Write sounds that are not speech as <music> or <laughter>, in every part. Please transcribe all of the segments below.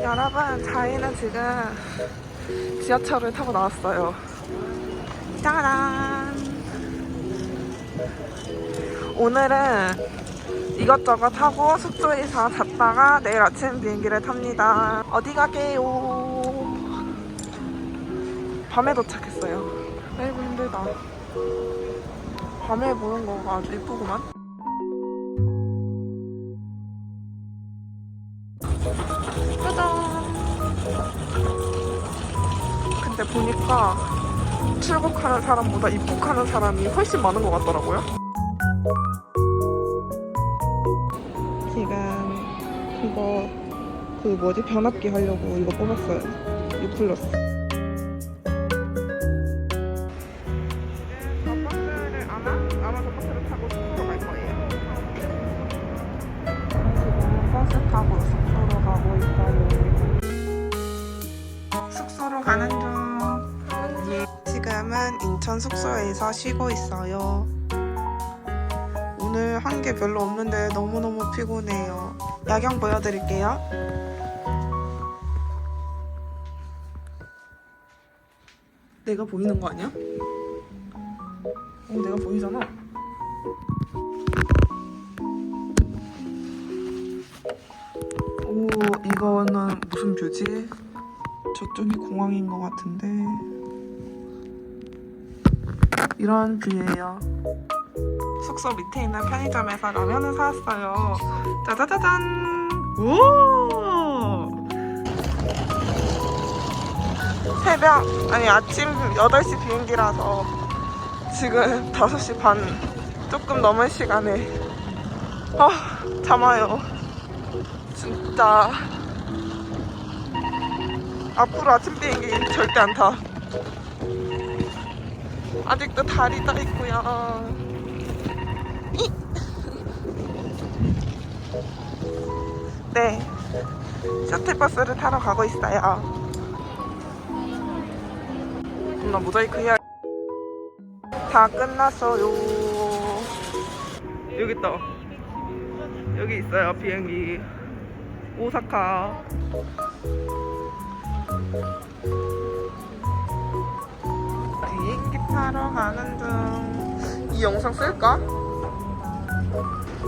여러분, 저희는 지금 지하철을 타고 나왔어요. 짜란! 오늘은 이것저것 하고 숙소에서 잤다가 내일 아침 비행기를 탑니다. 어디 가게요? 밤에 도착했어요. 아이고 힘들다. 밤에 보는 거가 아주 예쁘구만. 보니까 출국하는 사람보다 입국하는 사람이 훨씬 많은 것 같더라고요. 지금 이거 그 뭐지 변압기 하려고 이거 뽑았어요. 6 플러스. 지금은 숙소에서 쉬고 있어요. 오늘 한 게 별로 없는데 너무너무 피곤해요. 야경 보여드릴게요. 내가 보이는 거 아니야? 어, 내가 보이잖아. 오, 이거는 무슨 뷰지? 저쪽이 공항인 것 같은데. 이런 뷰예요. 숙소 밑에 있는 편의점에서 라면을 사왔어요. 짜자자잔! 오! 새벽, 아니 아침 8시 비행기라서 지금 5시 반 조금 넘은 시간에 아, 참아요. 진짜 앞으로 아침 비행기 절대 안 타. 아직도 다리 떠 있고요. 이. 네, 셔틀버스를 타러 가고 있어요. 나 모자이크 해야. 다 끝났어요. 여기 있다. 여기 있어요 비행기. 오사카. 타러 가는 중. 이 영상 쓸까?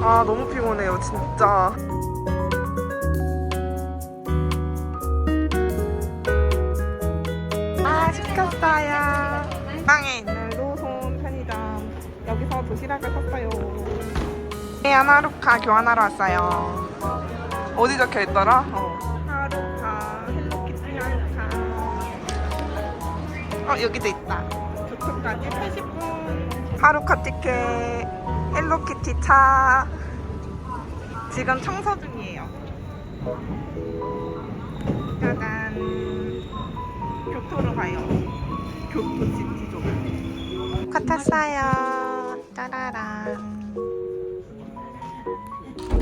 아, 너무 피곤해요, 진짜. 아, 시켰어요. 땅에 있는 로손 편의점. 여기서 도시락을 샀어요. 네, 하나루카 교환하러 왔어요. 어디 적혀 있더라? 어. 하루카, 헬로키티 하루카. 어, 여기도 있다. 도착까지 80분. 하루카 티켓, 헬로키티 차. 지금 청소 중이에요. 짜잔. 교토로 가요. 교토 시티 쪽. 카 탔어요. 짜라란.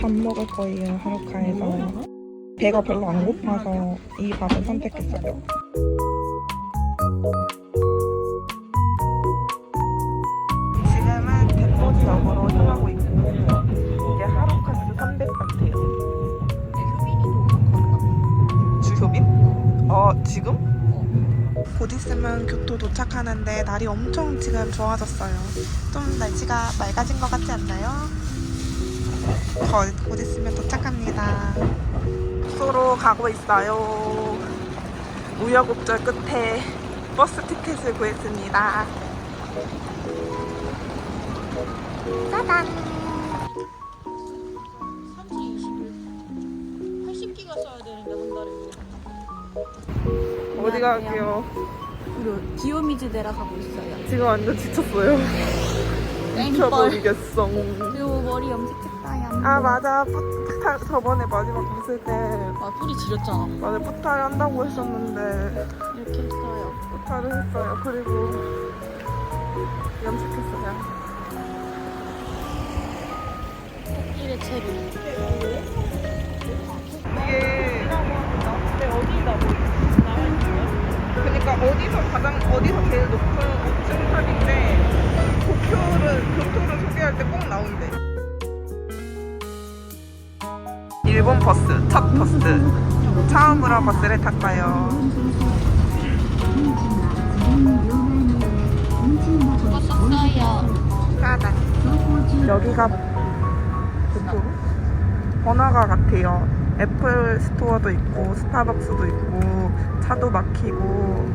밥 먹을 거예요, 하루카에서. 배가 별로 안 고파서 이 밥을 선택했어요. 곧 있으면 교토 도착하는데 날이 엄청 지금 좋아졌어요. 좀 날씨가 맑아진 것 같지 않나요? 더곧 있으면 도착합니다. 숙소로 가고 있어요. 우여곡절 끝에 버스 티켓을 구했습니다. 짜잔! 30, 20일 80기가 써야 되는데 한 달에 어디 가게요? 그리고 기요미즈 내라 가고 있어요 지금 완전 지쳤어요. 미쳐버리겠어. 그리고 머리 염색했어요 아 맞아. 푸타 저번에 마지막 봤을 때아 뿌리 지렸잖아 맞아 푸타를 한다고 했었는데 이렇게 했어요 푸타를 했어요. 그리고 염색했어요. 코끼리 체리 어디서 가장 어디서 제일 높은 5층 탑인데 도쿄를 교토를 소개할 때 꼭 나온대. 일본 버스 첫 버스 처음으로 버스를 탔어요. 여기가 도토로? 번화가 같아요. 애플 스토어도 있고 스타벅스도 있고 차도 막히고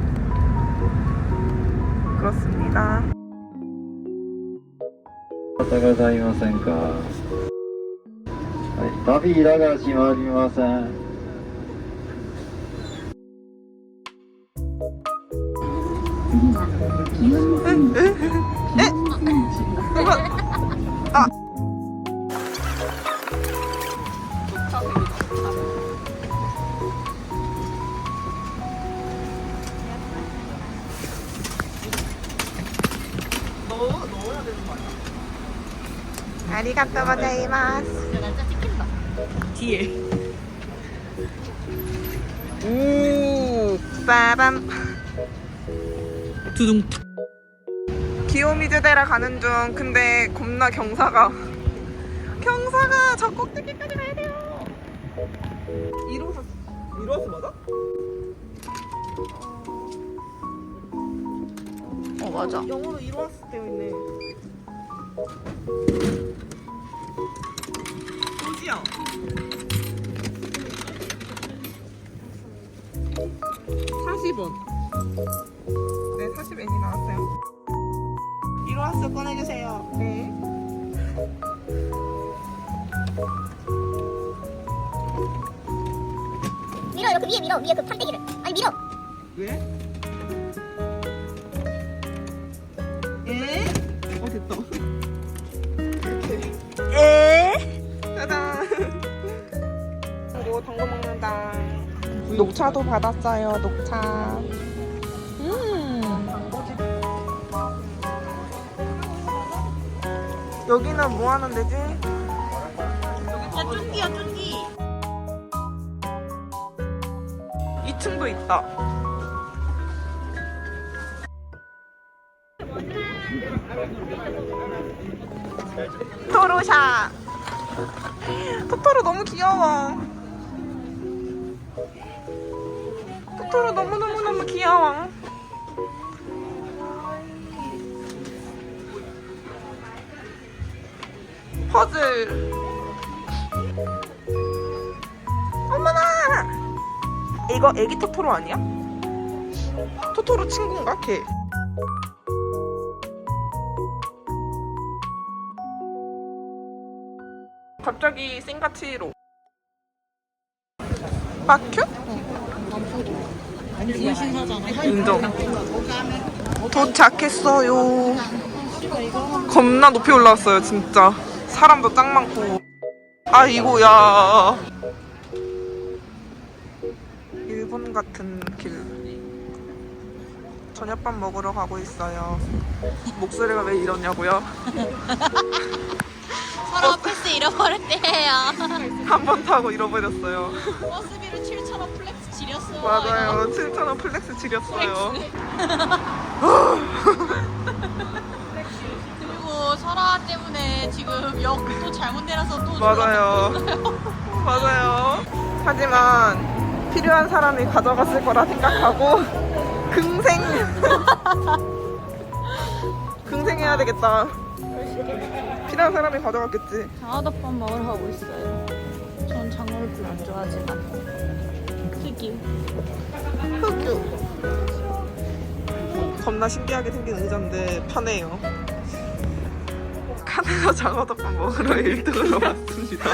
그렇습니 다. 다가다이마센 가. 답이일가지마리마 센. うん 아리가또 고자이마스. 뒤에. 오, 빠밤. 두둥. 기요미즈데라 가는 중. 근데 겁나 경사가. 경사가 저 꼭대기까지 가야 돼요. 이로서 이로서 맞아? 어 맞아. 영어로 이로스 되어 있네. 도지야. 40원. 네, 40엔이 나왔어요. 이로하스 꺼내주세요. 네. 밀어 이렇게 위에 밀어 위에 그 판때기를 아니 밀어 왜? 그리고 당근 먹는다. 녹차도 받았어요, 녹차. 음. 여기는 뭐 하는 데지? 야 쫀디야 쫀디. 2층도 있다. 토로샤. 토토로 너무 귀여워. 토토로 너무너무너무 귀여워. 퍼즐. 어머나! 이거 애기 토토로 아니야? 토토로 친구인가 걔? 갑자기 생가치로 마큐? 인정 도착했어요 겁나 높이 올라왔어요 진짜 사람도 짱 많고 아이고야 일본 같은 길. 저녁밥 먹으러 가고 있어요. 목소리가 왜 이러냐고요? <laughs> 서로 패스 잃어버렸대요. 한 번 타고 잃어버렸어요. 버스비를 7,000원 플렉스 지렸어. 맞아요. 7,000원 플렉스 지렸어요. <laughs> 그리고 설아 때문에 지금 역또 잘못 내려서 또 맞아요. 맞아요. 하지만 필요한 사람이 가져갔을 거라 생각하고 긍생. <laughs> 긍생해야 되겠다. 필요한 사람이 가져갔겠지. 장어덮밥 먹으러 가고 있어요. 전 장어를 별로 안 좋아하지만 튀김. 흑유. 겁나 신기하게 생긴 의자인데 편해요. 카네라 장어덮밥 먹으러 1등으로 <laughs> 왔습니다.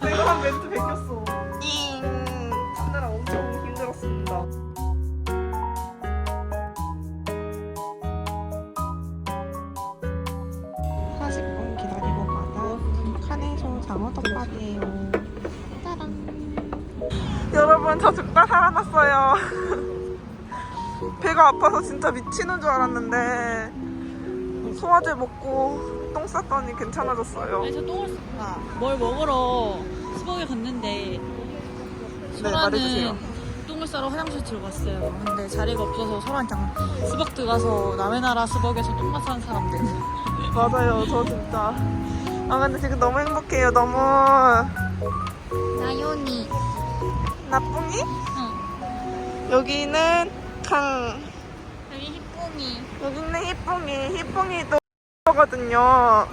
내가 한 멘트 베꼈어. 잉. 카네라 엄청 힘들었습니다. 사십 분 기다리고 받은 카네쇼 장어덮밥이에요. 여러분 저 죽다 살아났어요. <laughs> 배가 아파서 진짜 미치는 줄 알았는데 소화제 먹고 똥 쌌더니 괜찮아졌어요. 그래서 똥을 쌌다. 뭘 먹으러 수박에 갔는데 네, 말해주세요. 소라는 똥을 싸러 화장실 들어갔어요. 근데 자리가 없어서 소라는 장 수박 들어가서 남의 나라 수박에서 똥만 싸는 사람들. <laughs> 맞아요, 저 진짜. 아 근데 지금 너무 행복해요. 너무 나연이. 나쁜이? 응. 여기는 강. 여기 희뿡이. 여기는 희뿡이. 희뿡이도 거든요.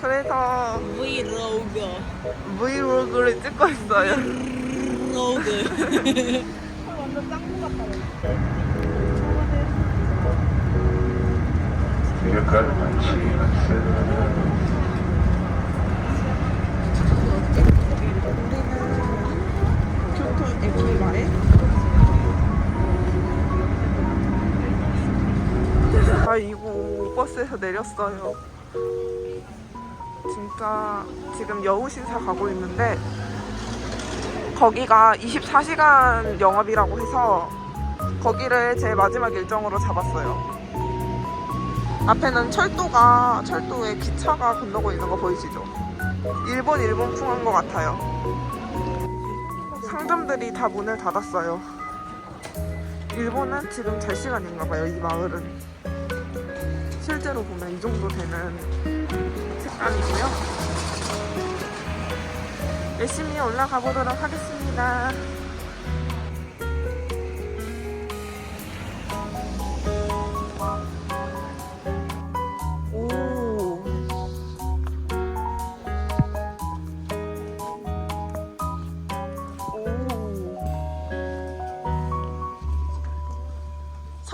그래서 브이로그. 브이로그를 찍고 있어요. 브이로그. <laughs> 교토 에 키바에. 아 이거 버스에서 내렸어요. 진짜 지금 여우신사 가고 있는데 거기가 24시간 영업이라고 해서 거기를 제 마지막 일정으로 잡았어요. 앞에는 철도가 철도에 기차가 건너고 있는 거 보이시죠? 일본 일본풍한 것 같아요 상점들이 다 문을 닫았어요. 일본은 지금 잘 시간인가 봐요, 이 마을은. 실제로 보면 이 정도 되는 색감이고요. 열심히 올라가 보도록 하겠습니다.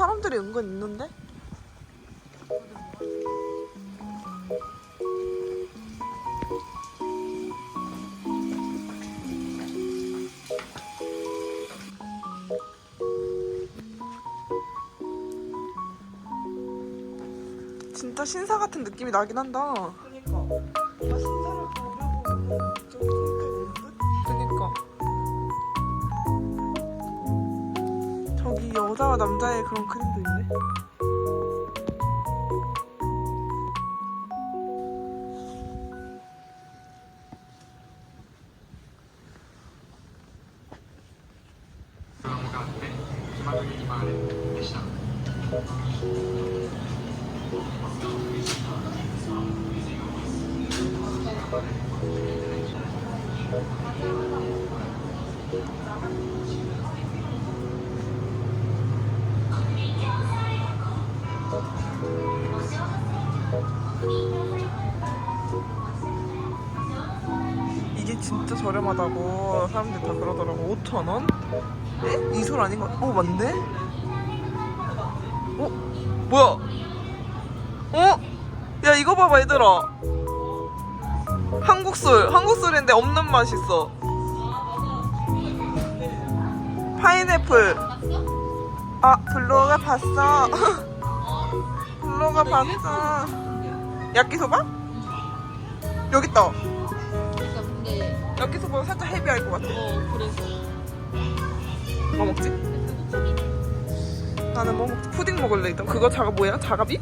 사람들이 은근 있는데? 진짜 신사 같은 느낌이 나긴 한다. 그니까. 나 신사를 보려고 여자와 남자의 그런 그림도 있네. 이게 진짜 저렴하다고 사람들이 다 그러더라고. 5천 원? 에? 이솔 아닌 거? 어 맞네. 어 뭐야? 어? 야 이거 봐봐 얘들아. 한국술 한국술인데 없는 맛 있어. 파인애플. 아 블로가 봤어. <laughs> 블로가 봤어. 야끼소바? 여기 있다. 그러니까 근데 야끼소바 살짝 헤비할 것 같아. 어 그래서 뭐 먹지? 나는 뭐 먹지? 푸딩 먹을래 일단. 그거 자가 뭐야? 자가비?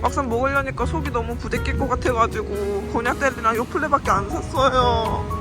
막상 먹으려니까 속이 너무 부대낄 것 같아가지고 곤약 젤리랑 요플레밖에 안 샀어요.